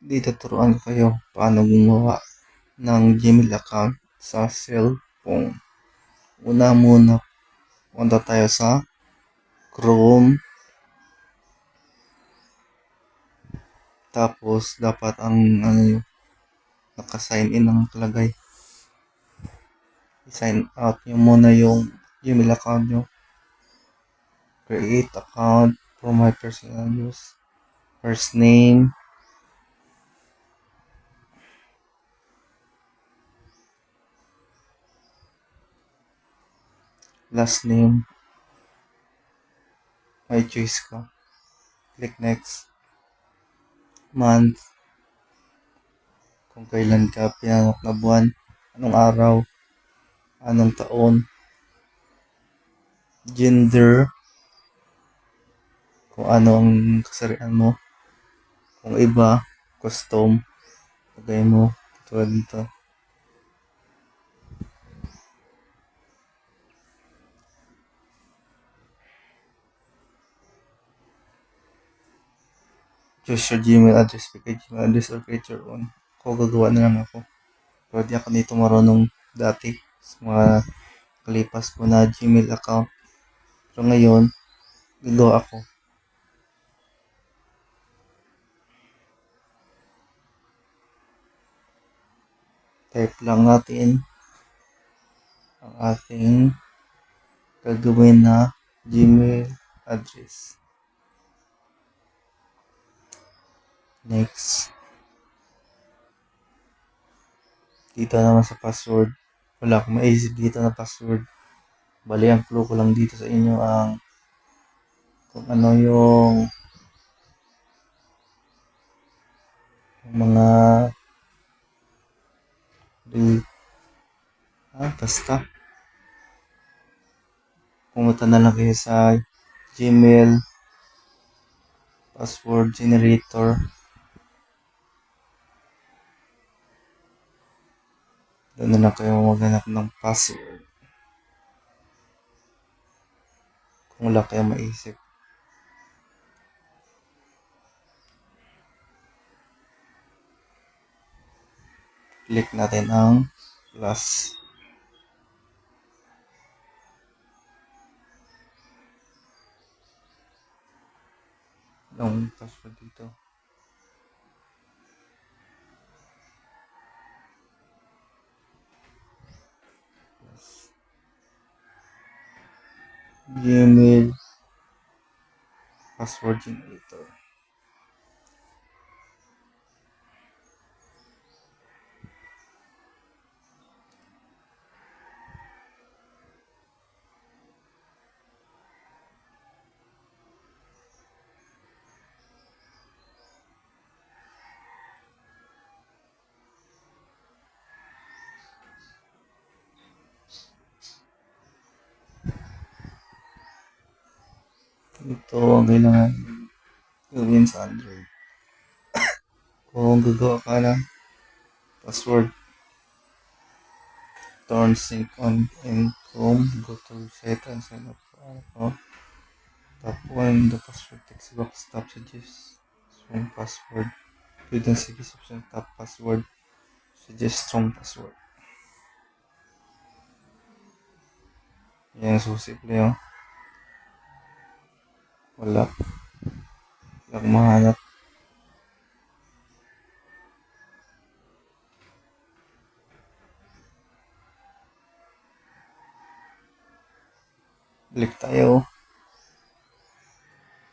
Dito turuan kayo paano gumawa ng Gmail account sa cellphone. Una muna, punta tayo sa Chrome. Tapos, dapat ang ano yung naka-sign in ang nakalagay. I-sign out nyo muna yung Gmail account nyo. Create account for my personal use. First name, last name, may choice ka. Click next. Month, kung kailan ka pinanganak na buwan, anong araw, anong taon, gender, kung ano ang kasarian mo, kung iba, custom, lagay mo, tulad nito. Choose your Gmail address, pick a Gmail address or create your own. Ako gagawa na lang ako. Pero di ako nito marunong dati sa mga kalipas ko na Gmail account. Pero ngayon, gagawa ako. Type lang natin ang ating gagawin na Gmail address. Next. Dito naman sa password. Wala akong maisip dito na password. Bali, ang clue ko lang dito sa inyo ang kung ano yung mga di- ah, basta pumunta na lang kayo sa Gmail password generator doon na lang kayo maghanap ng password? Kung wala kayong maisip. Click natin ang plus. Yung password dito gmail password generator ito ang kailangan gawin sa Android. Kung gagawa ka ng password turn sync on in Chrome go to reset and up ako tap 1 the password text box tap suggest strong password. Pwede ang sige option tap password suggest strong password. Yan so simple yun wala. Wala akong mahanap. Balik tayo.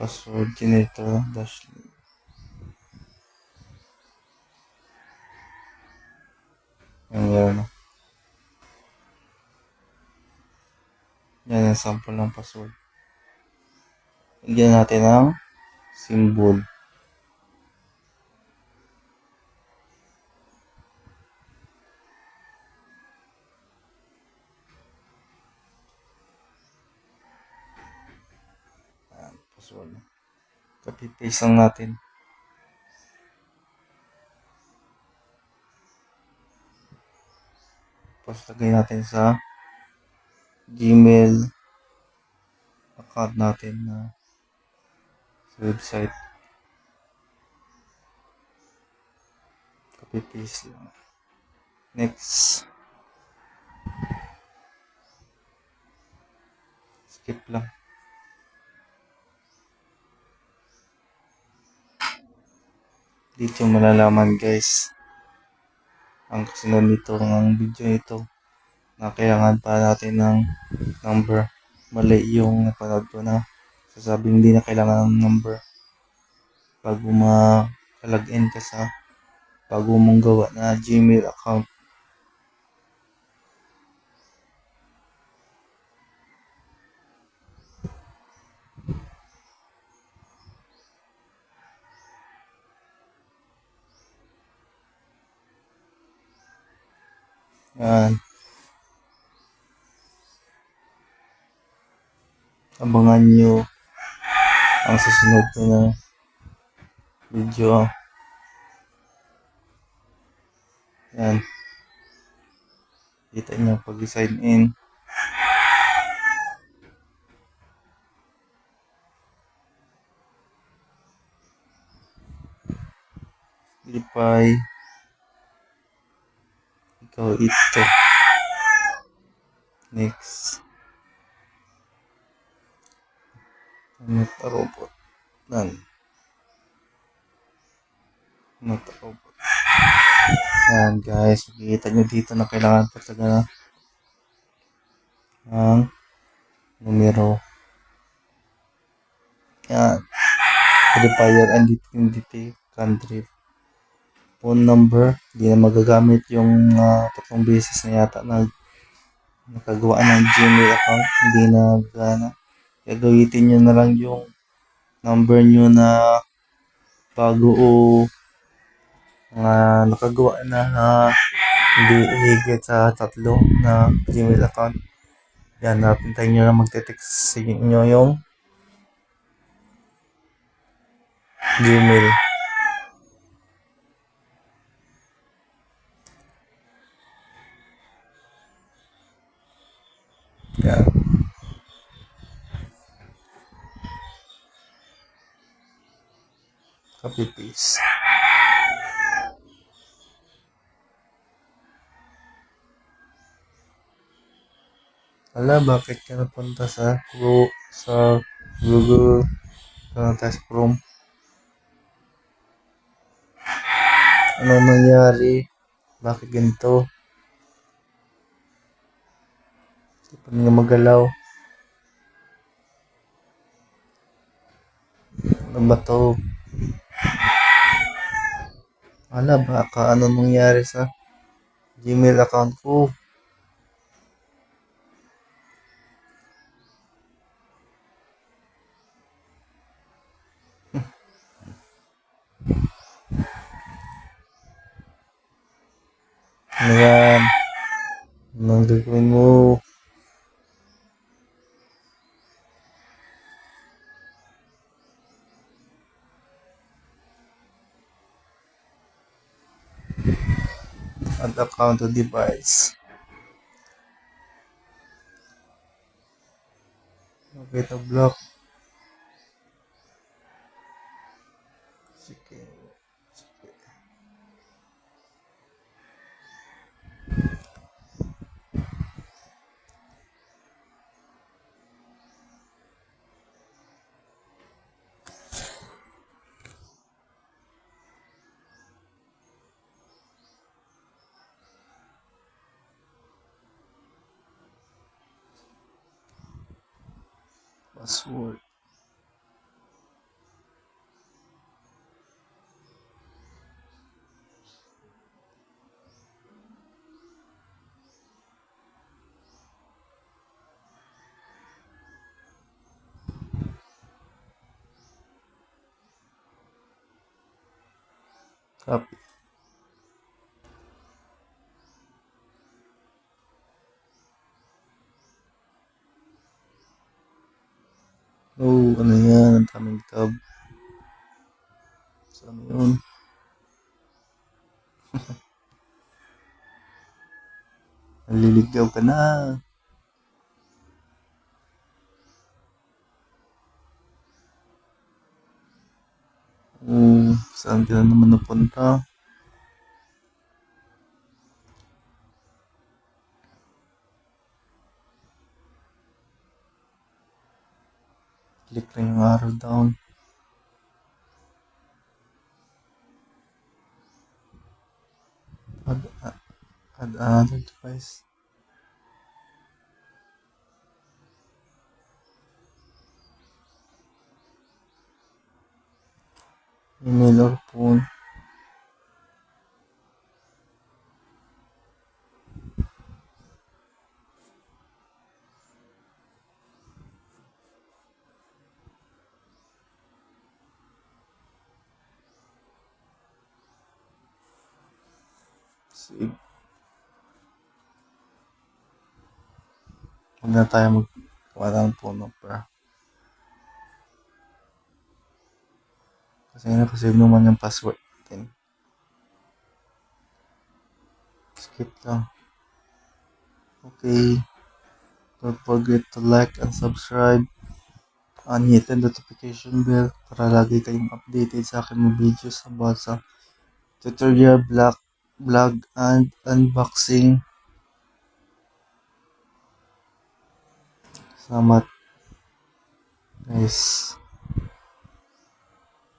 Password generator dash yan meron na. Yan ang sample ng password Lagyan natin ng symbol. Password. Copy paste lang natin. Tapos lagay natin sa Gmail account natin na sa website. Copy paste lang. Next. Skip lang. Dito malalaman guys ang kasunod nito ng video nito na kailangan pa natin ng number. Mali yung napanood ko na sasabing hindi na kailangan ng number bago ma-login ka sa bago mong gawa na Gmail account. Yan. Abangan nyo ang susunod ko na video. Yan. Kita nyo pag sign in. Verify. Ikaw ito. Next. Not a robot. Nan. Not a robot. Yan guys. Makikita nyo dito na kailangan pa talaga ng numero. Yan. Verifier and identity country phone number. Hindi na magagamit yung uh, tatlong beses na yata na nakagawa ng Gmail account. Hindi na gana. Gagamitin nyo na lang yung number nyo na bago o uh, nakagawa na na hindi higit sa tatlo na Gmail account. Yan, napintay nyo na magte-text sa inyo yung Gmail. Yan. Copy paste. Ala, bakit ka napunta sa Chrome, sa Google, tayo sa Chrome? Ano nangyari? Bakit ganito? Hindi nga magalaw. Ano ba to? Ala, baka ano nangyari sa Gmail account ko? Ano yan? Anong gagawin mo? Add account to device. Okay, to block. Password. Copy. Oh, ano yan? Ang daming tab. Saan yun? Naliligaw ka na. Oh, saan ka na naman napunta? Yung arrow down. Add, add another device. Email or phone. Save. Huwag na tayo maggawa ng phone number. Kasi napasave naman yung password natin. Skip lang. Okay. Don't forget to like and subscribe. And hit the notification bell para lagi kayong updated sa aking mga videos about sa tutorial, vlog, vlog and unboxing. Salamat. Guys.